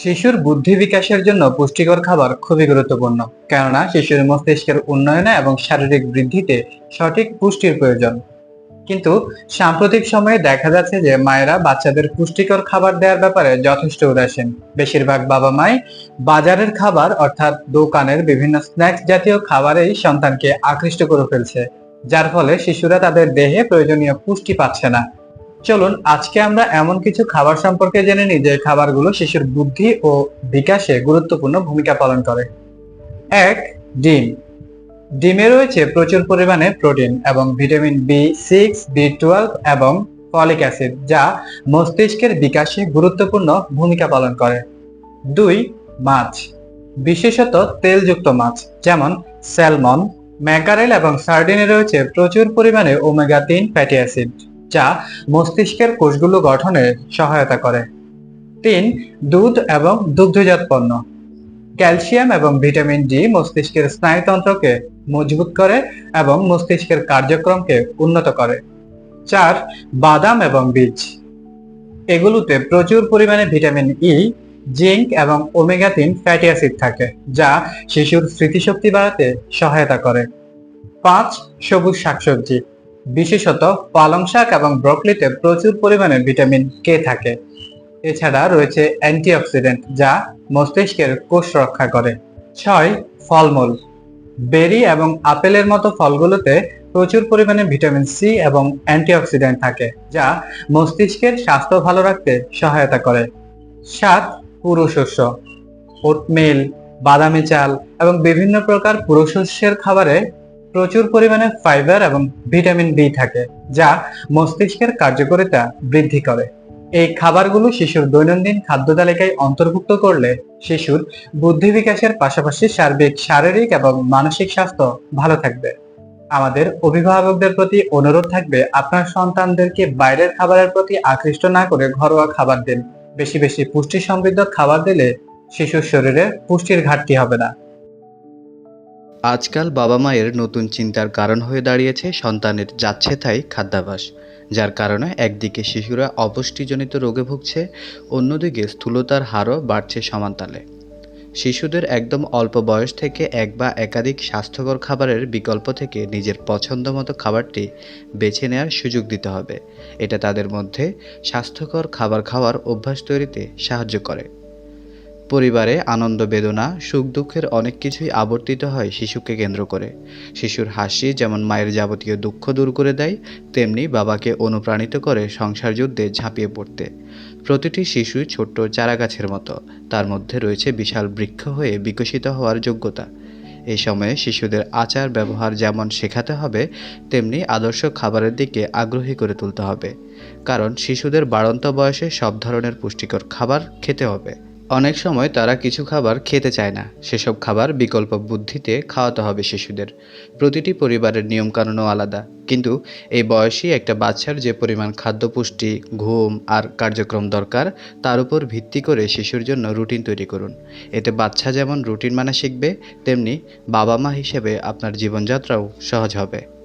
শিশুর বুদ্ধি বিকাশের জন্য পুষ্টিকর খাবার খুবই গুরুত্বপূর্ণ, কেননা শিশুর মস্তিষ্কের উন্নয়নে এবং শারীরিক বৃদ্ধিতে সঠিক পুষ্টির প্রয়োজন। কিন্তু সাম্প্রতিক সময়ে দেখা যাচ্ছে যে মায়েরা বাচ্চাদের পুষ্টিকর খাবার দেওয়ার ব্যাপারে যথেষ্ট উদাসীন। বেশিরভাগ বাবা মাই বাজারের খাবার অর্থাৎ দোকানের বিভিন্ন স্ন্যাক্স জাতীয় খাবারেই সন্তানকে আকৃষ্ট করে ফেলছে, যার ফলে শিশুরা তাদের দেহে প্রয়োজনীয় পুষ্টি পাচ্ছে না। চলুন, আজকে আমরা এমন কিছু খাবার সম্পর্কে জেনে নিই যে খাবারগুলো শিশুর বুদ্ধি ও বিকাশে গুরুত্বপূর্ণ ভূমিকা পালন করে। এক, ডিম। ডিমে রয়েছে প্রচুর পরিমাণে প্রোটিন এবং vitamin B six, B twelve এবং ফলিক অ্যাসিড, যা মস্তিষ্কের বিকাশে গুরুত্বপূর্ণ ভূমিকা পালন করে। দুই, মাছ। বিশেষত তেলযুক্ত মাছ, যেমন স্যালমন, ম্যাকারেল এবং সার্ডিনে রয়েছে প্রচুর পরিমাণে ওমেগা তিন ফ্যাটি অ্যাসিড। যা মস্তিষ্কের কোষগুলো গঠনে সহায়তা করে। তিন, দুধ এবং দুগ্ধজাত পণ্য। ক্যালসিয়াম এবং ভিটামিন ডি মস্তিষ্কের স্নায়ুতন্ত্রকে মজবুত করে এবং মস্তিষ্কের কার্যক্রমকে উন্নত করে। চার, বাদাম এবং বীজ। এগুলোতে প্রচুর পরিমাণে ভিটামিন ই, জিঙ্ক এবং ওমেগা তিন ফ্যাটি অ্যাসিড থাকে, যা শিশুর স্মৃতিশক্তি বাড়াতে সহায়তা করে। পাঁচ, সবুজ শাকসবজি। বিশেষত পালং শাক এবং ব্রকলিতে প্রচুর পরিমাণে ভিটামিন কে থাকে। এছাড়া রয়েছে অ্যান্টিঅক্সিডেন্ট যা মস্তিষ্কের কোষ রক্ষা করে। ছয়, ফলমূল। বেরি এবং আপেলের মতো ফলগুলোতে প্রচুর পরিমাণে ভিটামিন সি এবং অ্যান্টিঅক্সিডেন্ট থাকে, যা মস্তিষ্কের স্বাস্থ্য ভালো রাখতে সহায়তা করে। সাত, পুরো শস্য। ওটমিল, বাদামি চাল এবং বিভিন্ন প্রকার পুরো শস্যের খাবারে প্রচুর পরিমাণে ফাইবার এবং ভিটামিন বি থাকে, যা মস্তিষ্কের কার্যকারিতা বৃদ্ধি করে। এই খাবারগুলো শিশুর দৈনন্দিন খাদ্য তালিকায় অন্তর্ভুক্ত করলে শিশুর বুদ্ধি বিকাশের পাশাপাশি সার্বিক, শারীরিক এবং মানসিক স্বাস্থ্য ভালো থাকবে। আমাদের অভিভাবকদের প্রতি অনুরোধ থাকবে, আপনার সন্তানদেরকে বাইরের খাবারের প্রতি আকৃষ্ট না করে ঘরোয়া খাবার দিন। বেশি বেশি পুষ্টি সমৃদ্ধ খাবার দিলে শিশুর শরীরে পুষ্টির ঘাটতি হবে না। আজকাল বাবা মায়ের নতুন চিন্তার কারণ হয়ে দাঁড়িয়েছে সন্তানের যাচ্ছে তাই খাদ্যাভ্যাস, যার কারণে একদিকে শিশুরা অপুষ্টিজনিত রোগে ভুগছে, অন্যদিকে স্থূলতার হারও বাড়ছে সমানতালে। শিশুদের একদম অল্প বয়স থেকে এক বা একাধিক স্বাস্থ্যকর খাবারের বিকল্প থেকে নিজের পছন্দ মতো খাবারটি বেছে নেওয়ার সুযোগ দিতে হবে। এটা তাদের মধ্যে স্বাস্থ্যকর খাবার খাওয়ার অভ্যাস তৈরিতে সাহায্য করে। পরিবারে আনন্দ, বেদনা, সুখ, দুঃখের অনেক কিছুই আবর্তিত হয় শিশুকে কেন্দ্র করে। শিশুর হাসি যেমন মায়ের যাবতীয় দুঃখ দূর করে দেয়, তেমনি বাবাকে অনুপ্রাণিত করে সংসার যুদ্ধে ঝাঁপিয়ে পড়তে। প্রতিটি শিশু ছোট্ট চারাগাছের মতো, তার মধ্যে রয়েছে বিশাল বৃক্ষ হয়ে বিকশিত হওয়ার যোগ্যতা। এই সময়ে শিশুদের আচার ব্যবহার যেমন শেখাতে হবে, তেমনি আদর্শ খাবারের দিকে আগ্রহী করে তুলতে হবে। কারণ শিশুদের বাড়ন্ত বয়সে সব ধরনের পুষ্টিকর খাবার খেতে হবে। অনেক সময় তারা কিছু খাবার খেতে চায় না। সেসব খাবার বিকল্প বুদ্ধিতে খাওয়াতে হবে শিশুদের। প্রতিটি পরিবারের নিয়মকানুনও আলাদা। কিন্তু এই বয়সী একটা বাচ্চার যে পরিমাণ খাদ্য পুষ্টি, ঘুম আর কার্যক্রম দরকার, তার উপর ভিত্তি করে শিশুর জন্য রুটিন তৈরি করুন। এতে বাচ্চা যেমন রুটিন মানে শিখবে, তেমনি বাবা মা হিসেবে আপনার জীবনযাত্রাও সহজ হবে।